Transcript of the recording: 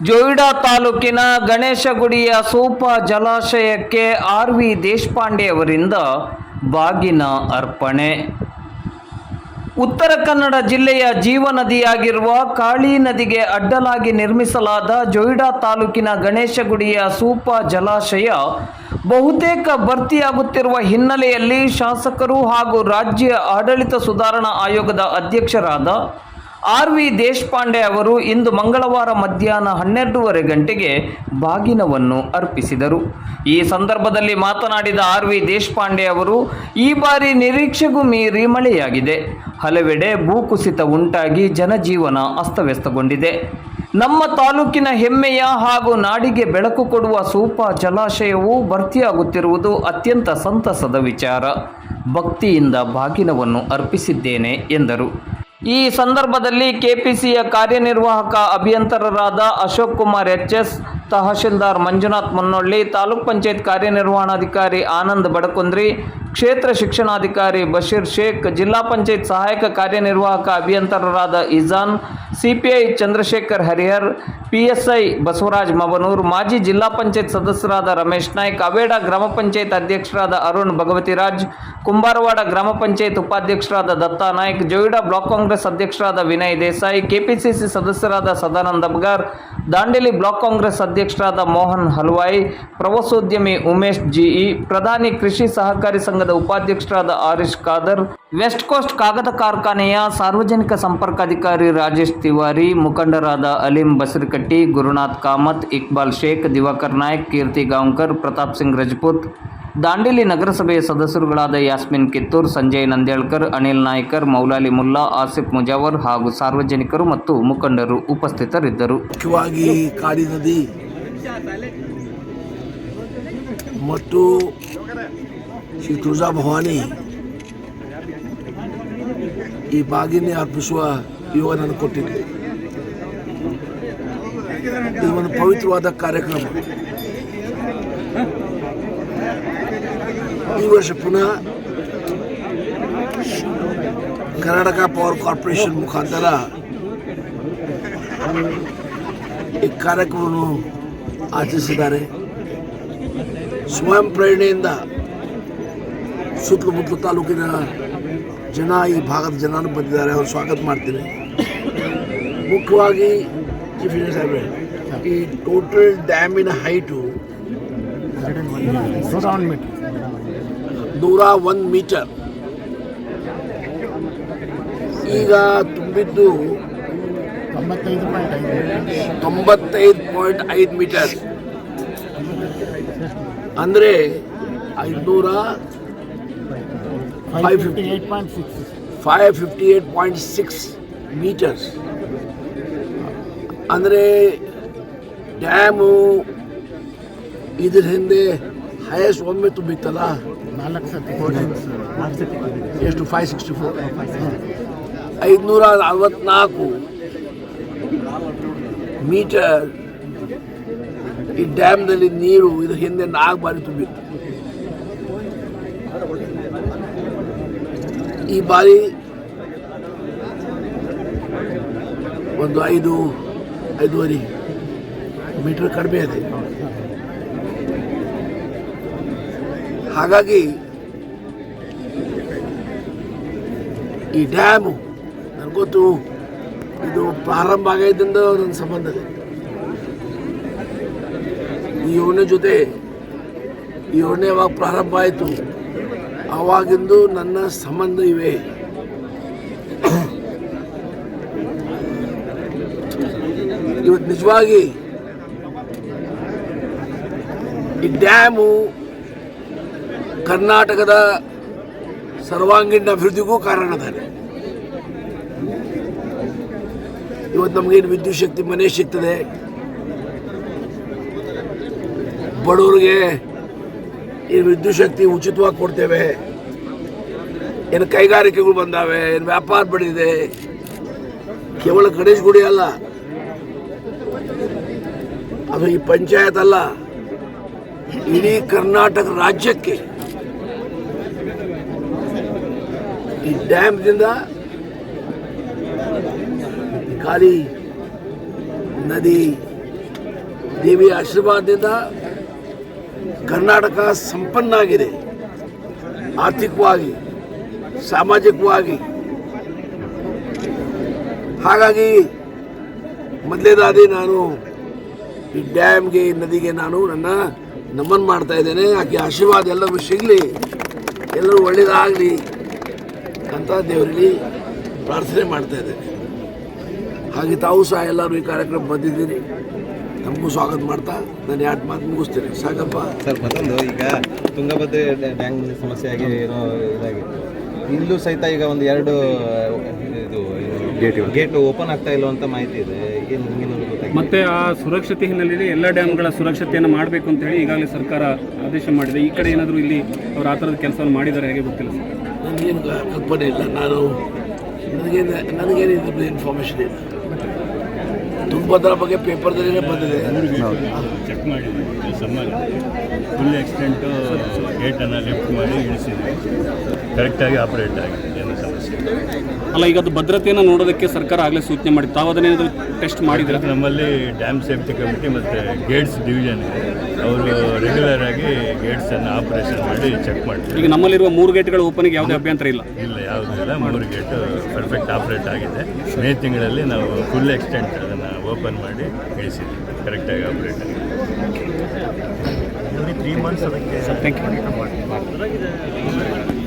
ಜೋಯಿಡಾ ತಾಲೂಕಿನ ಗಣೇಶ ಗುಡಿಯ ಸೂಪ ಜಲಾಶಯಕ್ಕೆ ಆರ್ ವಿ ದೇಶಪಾಂಡೆ ಅವರಿಂದ ಬಾಗಿನ ಅರ್ಪಣೆ. ಉತ್ತರ ಕನ್ನಡ ಜಿಲ್ಲೆಯ ಜೀವನದಿಯಾಗಿರುವ ಕಾಳಿ ನದಿಗೆ ಅಡ್ಡಲಾಗಿ ನಿರ್ಮಿಸಲಾದ ಜೋಯಿಡಾ ತಾಲೂಕಿನ ಗಣೇಶ ಗುಡಿಯ ಸೂಪ ಜಲಾಶಯ ಬಹುತೇಕ ಭರ್ತಿಯಾಗುತ್ತಿರುವ ಹಿನ್ನೆಲೆಯಲ್ಲಿ ಶಾಸಕರು ಹಾಗೂ ರಾಜ್ಯ ಆಡಳಿತ ಸುಧಾರಣಾ ಆಯೋಗದ ಅಧ್ಯಕ್ಷರಾದ ಆರ್ ವಿ ದೇಶಪಾಂಡೆ ಅವರು ಇಂದು ಮಂಗಳವಾರ ಮಧ್ಯಾಹ್ನ ಹನ್ನೆರಡೂವರೆ ಗಂಟೆಗೆ ಬಾಗಿನವನ್ನು ಅರ್ಪಿಸಿದರು. ಈ ಸಂದರ್ಭದಲ್ಲಿ ಮಾತನಾಡಿದ ಆರ್ ವಿ ದೇಶಪಾಂಡೆ ಅವರು, ಈ ಬಾರಿ ನಿರೀಕ್ಷೆಗೂ ಮೀರಿ ಮಳೆಯಾಗಿದೆ. ಹಲವೆಡೆ ಭೂಕುಸಿತ ಉಂಟಾಗಿ ಜನಜೀವನ ಅಸ್ತವ್ಯಸ್ತಗೊಂಡಿದೆ. ನಮ್ಮ ತಾಲೂಕಿನ ಹೆಮ್ಮೆಯ ಹಾಗೂ ನಾಡಿಗೆ ಬೆಳಕು ಕೊಡುವ ಸೂಪ ಜಲಾಶಯವು ಭರ್ತಿಯಾಗುತ್ತಿರುವುದು ಅತ್ಯಂತ ಸಂತಸದ ವಿಚಾರ. ಭಕ್ತಿಯಿಂದ ಬಾಗಿನವನ್ನು ಅರ್ಪಿಸಿದ್ದೇನೆ ಎಂದರು. ಈ ಸಂದರ್ಭದಲ್ಲಿ ಕೆಪಿಸಿಯ ಕಾರ್ಯನಿರ್ವಾಹಕ ಅಭಿಯಂತರರಾದ ಅಶೋಕ್ ಕುಮಾರ್ ಎಚ್ ಎಸ್ ತಹಶೀಲ್ದಾರ್ ಮಂಜುನಾಥ್ ಮುನ್ನೊಳ್ಳಿ, ತಾಲೂಕ್ ಪಂಚಾಯತ್ ಕಾರ್ಯನಿರ್ವಹಣಾಧಿಕಾರಿ ಆನಂದ್ ಬಡಕುಂದ್ರಿ ಕ್ಷೇತ್ರ ಶಿಕ್ಷಣಾಧಿಕಾರಿ ಬಶೀರ್ ಶೇಖ್, ಜಿಲ್ಲಾ ಪಂಚಾಯತ್ ಸಹಾಯಕ ಕಾರ್ಯನಿರ್ವಾಹಕ ಅಭಿಯಂತರರಾದ ಇಜಾನ್ ಸಿಪಿಐ ಚಂದ್ರಶೇಖರ್ ಹರಿಹರ್, ಪಿಎಸ್ಐ ಬಸವರಾಜ್ ಮಬನೂರ್ ಮಾಜಿ ಜಿಲ್ಲಾ ಪಂಚಾಯತ್ ಸದಸ್ಯರಾದ ರಮೇಶ್ ನಾಯ್ಕ್, ಅವೇಡ ಗ್ರಾಮ ಪಂಚಾಯತ್ ಅಧ್ಯಕ್ಷರಾದ ಅರುಣ್ ಭಗವತಿರಾಜ್, ಕುಂಬಾರವಾಡ ಗ್ರಾಮ ಪಂಚಾಯತ್ ಉಪಾಧ್ಯಕ್ಷರಾದ ದತ್ತಾ ನಾಯ್ಕ್, ಜೋಯಿಡಾ ಬ್ಲಾಕ್ ಕಾಂಗ್ರೆಸ್ ಅಧ್ಯಕ್ಷರಾದ ವಿನಯ್ ದೇಸಾಯಿ, ಕೆಪಿಸಿಸಿ ಸದಸ್ಯರಾದ ಸದಾನಂದ ಅಬ್ಗಾರ್ ದಾಂಡೇಲಿ ಬ್ಲಾಕ್ ಕಾಂಗ್ರೆಸ್ ಅಧ್ಯಕ್ಷರಾದ ಮೋಹನ್ ಹಲ್ವಾಯಿ, ಪ್ರವಾಸೋದ್ಯಮಿ ಉಮೇಶ್ ಜಿಇ, ಪ್ರಧಾನಿ ಕೃಷಿ ಸಹಕಾರಿ ಸಂಘದ ಉಪಾಧ್ಯಕ್ಷರಾದ ಆರಿಶ್ ಖಾದರ್, ವೆಸ್ಟ್ ಕೋಸ್ಟ್ ಕಾಗದ ಕಾರ್ಖಾನೆಯ ಸಾರ್ವಜನಿಕ ಸಂಪರ್ಕಾಧಿಕಾರಿ ರಾಜೇಶ್ ತಿವಾರಿ, ಮುಖಂಡರಾದ ಅಲೀಂ ಬಸರಕಟ್ಟಿ, ಗುರುನಾಥ್ ಕಾಮತ್, ಇಕ್ಬಾಲ್ ಶೇಖ್, ದಿವಾಕರ್ ನಾಯಕ್, ಕೀರ್ತಿ ಗಾಂವ್ಕರ್, ಪ್ರತಾಪ್ ಸಿಂಗ್ ರಜಪೂತ್, ದಾಂಡೇಲಿ ನಗರಸಭೆಯ ಸದಸ್ಯರುಗಳಾದ ಯಾಸ್ಮಿನ್ ಕಿತ್ತೂರ್, ಸಂಜಯ್ ನಂದೇಳ್ಕರ್ ಅನಿಲ್ ನಾಯ್ಕರ್, ಮೌಲಾಲಿ ಮುಲ್ಲಾ, ಆಸಿಫ್ ಮುಜಾವರ್ ಹಾಗೂ ಸಾರ್ವಜನಿಕರು ಮತ್ತು ಮುಖಂಡರು ಉಪಸ್ಥಿತರಿದ್ದರು. ಮುಖ್ಯವಾಗಿ ಮತ್ತು ಶ್ರೀ ತುಳಜಾ ಭವಾನಿ ಈ ಬಾಗಿನೆ ಅರ್ಪಿಸುವ ಯೋಗ ನನಗೆ ಕೊಟ್ಟಿದೆ ಇದು ಒಂದು ಪವಿತ್ರವಾದ ಕಾರ್ಯಕ್ರಮ. ಈ ವರ್ಷ ಪುನಃ ಕರ್ನಾಟಕ ಪವರ್ ಕಾರ್ಪೊರೇಷನ್ ಮುಖಾಂತರ ಈ ಕಾರ್ಯಕ್ರಮವನ್ನು ಆಚರಿಸಿದ್ದಾರೆ. ಸ್ವಯಂ ಪ್ರೇರಣೆಯಿಂದ ಸುತ್ತಮುತ್ತಲು ತಾಲೂಕಿನ ಜನ ಈ ಭಾಗದ ಜನರು ಬಂದಿದ್ದಾರೆ. ಅವರು ಸ್ವಾಗತ ಮಾಡ್ತೀನಿ. ಮುಖ್ಯವಾಗಿ ಚೀಫ್ ಇಂಜಿನಿಯರ್ ಸಾಹೇಬ್ರೆ ಈ ಟೋಟಲ್ ಡ್ಯಾಮಿನ ಹೈಟು ನೂರ ಒಂದು ಮೀಟರ್. ಈಗ ತುಂಬಿದ್ದು ತೊಂಬತ್ತೈದು ಪಾಯಿಂಟ್ ಐದು ಮೀಟರ್. ಅಂದರೆ ಐದುನೂರ five fifty five fifty eight point six metres ಅಂದರೆ ಡ್ಯಾಮು ಇದ್ರ ಹಿಂದೆ ಹೈಯೆಸ್ಟ್ ಒಮ್ಮೆ ತುಂಬಿತ್ತಲ್ಲ? ಎಷ್ಟು? ಫೈವ್ ಸಿಕ್ಸ್ಟಿ ಫೋರ್ ಐದುನೂರ ಅರವತ್ತ್ನಾಲ್ಕು ಮೀಟರ್ ಈ ಡ್ಯಾಮ್ನಲ್ಲಿ ನೀರು ಇದು ಹಿಂದೆ ನಾಲ್ಕು ಬಾರಿ ತುಂಬಿತ್ತು. ಈ ಬಾರಿ ಒಂದು ಐದು, ಐದೂವರೆ ಮೀಟರ್ ಕಡಿಮೆ ಇದೆ. ಹಾಗಾಗಿ ಈ ಡ್ಯಾಮು ನನಗೊತ್ತು ಇದು ಪ್ರಾರಂಭ ಆಗಿದ್ದರಿಂದ ನನ್ನ ಸಂಬಂಧ ಇದೆ ಈ ಜೊತೆ ಈ ಯೋಜನೆ ಯಾವಾಗ ಪ್ರಾರಂಭ ಆಯಿತು. ಆವಾಗಿಂದು ನನ್ನ ಸಂಬಂಧ ಇವೆ. ಇವತ್ತು ನಿಜವಾಗಿ ಈ ಡ್ಯಾಮು ಕರ್ನಾಟಕದ ಸರ್ವಾಂಗೀಣ ಅಭಿವೃದ್ಧಿಗೂ ಕಾರಣ ಅದಾನೆ ಇವತ್ತು ನಮಗೇನು ವಿದ್ಯುತ್ ಶಕ್ತಿ ಮನೆ ಸಿಗ್ತದೆ. ಬಡವರಿಗೆ ಈ ವಿದ್ಯುತ್ ಶಕ್ತಿ ಉಚಿತವಾಗಿ ಕೊಡ್ತೇವೆ. ಏನು ಕೈಗಾರಿಕೆಗಳು ಬಂದಾವೆ, ಏನು ವ್ಯಾಪಾರ ಬೆಳೆದಿದೆ, ಕೇವಲ ಗಣೇಶ್ ಗುಡಿ ಅಲ್ಲ. ಅದು ಈ ಪಂಚಾಯತ್ ಅಲ್ಲ, ಇಡೀ ಕರ್ನಾಟಕ ರಾಜ್ಯಕ್ಕೆ ಈ ಡ್ಯಾಮ್ದಿಂದ ಖಾಲಿ ನದಿ, ದೇವಿಯ ಆಶೀರ್ವಾದದಿಂದ ಕರ್ನಾಟಕ ಸಂಪನ್ನ ಆಗಿದೆ ಆರ್ಥಿಕವಾಗಿ, ಸಾಮಾಜಿಕವಾಗಿ. ಹಾಗಾಗಿ ಮೊದಲೇದಾದಿ ನಾನು ಈ ಡ್ಯಾಮ್ಗೆ ನದಿಗೆ ನಾನು ನನ್ನ ನಮನ್ ಮಾಡ್ತಾ ಇದ್ದೇನೆ. ಆಕೆ ಆಶೀರ್ವಾದ ಎಲ್ಲರೂ ಸಿಗಲಿ. ಎಲ್ಲರೂ ಒಳ್ಳೆಯದಾಗಲಿ ಅಂತ ದೇವರಲ್ಲಿ ಪ್ರಾರ್ಥನೆ ಮಾಡ್ತಾ ಇದ್ದೇನೆ. ಹಾಗೆ ತಾವು ಸಹ ಎಲ್ಲರೂ ಈ ಕಾರ್ಯಕ್ರಮ ಬಂದಿದ್ದೀರಿ. ನಮಗೂ ಸ್ವಾಗತ ಮಾಡ್ತಾ ನಾನು ಎರಡು ಮಾತು ಮುಗಿಸ್ತೀನಿ. ಸಾಕಪ್ಪ. ಸರ್ ಮತ್ತೊಂದು ಈಗ ತುಂಗಭದ್ರೆ ಡ್ಯಾಂಗ್ ಸಮಸ್ಯೆ ಆಗಿ ಏನೋ ಇದಾಗಿತ್ತು ಇಲ್ಲೂ ಸಹಿತ ಈಗ ಒಂದು ಎರಡು ಇದು ಗೇಟ್ ಗೇಟ್ ಓಪನ್ ಆಗ್ತಾ ಇಲ್ಲ ಅಂತ ಮಾಹಿತಿ ಇದೆ. ಮತ್ತೆ ಆ ಸುರಕ್ಷತೆ ಹಿನ್ನೆಲೆಯಲ್ಲಿ ಎಲ್ಲ ಡ್ಯಾಮ್ಗಳ ಸುರಕ್ಷತೆಯನ್ನು ಮಾಡಬೇಕು ಅಂತ ಹೇಳಿ ಈಗಾಗಲೇ ಸರ್ಕಾರ ಆದೇಶ ಮಾಡಿದೆ. ಈ ಕಡೆ ಏನಾದರೂ ಇಲ್ಲಿ ಅವ್ರು ಆ ಥರದ ಕೆಲಸವನ್ನು ಮಾಡಿದ್ದಾರೆ ಹೇಗೆ ಗೊತ್ತಿಲ್ಲ ಸರ್? ನನಗೇನು ಕಲ್ಪನೆ ಇಲ್ಲ. ನಾನು ನನಗೇನು ನನಗೇನು ಇದ್ರ ಇನ್ಫಾರ್ಮೇಷನ್ ಇಲ್ಲ. ತುಂಬದ್ರ ಬಗ್ಗೆ ಪೇಪರ್ದಲ್ಲಿ ಬಂದಿದೆ. ಚೆಕ್ ಮಾಡಿದ್ವಿ. ಸಮ್ಮರ್. ಫುಲ್ ಎಕ್ಸ್ಟೆಂಟು ಗೇಟನ್ನು ಲಿಫ್ಟ್ ಮಾಡಿ ಇಳಿಸಿದ್ವಿ. ಕರೆಕ್ಟಾಗಿ ಆಪರೇಟ್ ಆಗಿದೆ. ಏನು ಸಮಸ್ಯೆ ಇಲ್ಲ. ಅಲ್ಲ ಈಗ ಅದು ಭದ್ರತೆಯನ್ನು ನೋಡೋದಕ್ಕೆ ಸರ್ಕಾರ ಆಗಲೇ ಸೂಚನೆ ಮಾಡಿ ತಾವು ಅದನ್ನೇನಾದರೂ ಟೆಸ್ಟ್ ಮಾಡಿದ್ರೆ ನಮ್ಮಲ್ಲಿ ಡ್ಯಾಮ್ ಸೇಫ್ಟಿ ಕಮಿಟಿ ಮತ್ತು ಗೇಟ್ಸ್ ಡಿವಿಷನ್ ಇದೆ. ಅವರು ರೆಗ್ಯುಲರ್ ಆಗಿ ಗೇಟ್ಸನ್ನು ಆಪರೇಷನ್ ಮಾಡಿ ಚೆಕ್ ಮಾಡ್ತೀವಿ ಈಗ ನಮ್ಮಲ್ಲಿರುವ ಮೂರು ಗೇಟ್ಗಳ ಓಪನಿಗೆ ಯಾವುದೇ ಅಭ್ಯಂತರ ಇಲ್ಲ. ಇಲ್ಲ ಯಾವುದೂ ಇಲ್ಲ. ಮೂರು ಗೇಟು ಪರ್ಫೆಕ್ಟ್ ಆಪ್ರೇಟ್ ಆಗಿದೆ. ಮೇ ತಿಂಗಳಲ್ಲಿ ನಾವು ಫುಲ್ ಎಕ್ಸ್ಟೆಂಟ್ ಅದನ್ನು ಓಪನ್ ಮಾಡಿ ಇಳಿಸಿದ್ವಿ. ಕರೆಕ್ಟಾಗಿ ಆಪ್ರೇಟ್ ತ್ರೀ ಮಂತ್ಸ್ ಅದಕ್ಕೆ ಥ್ಯಾಂಕ್ ಯು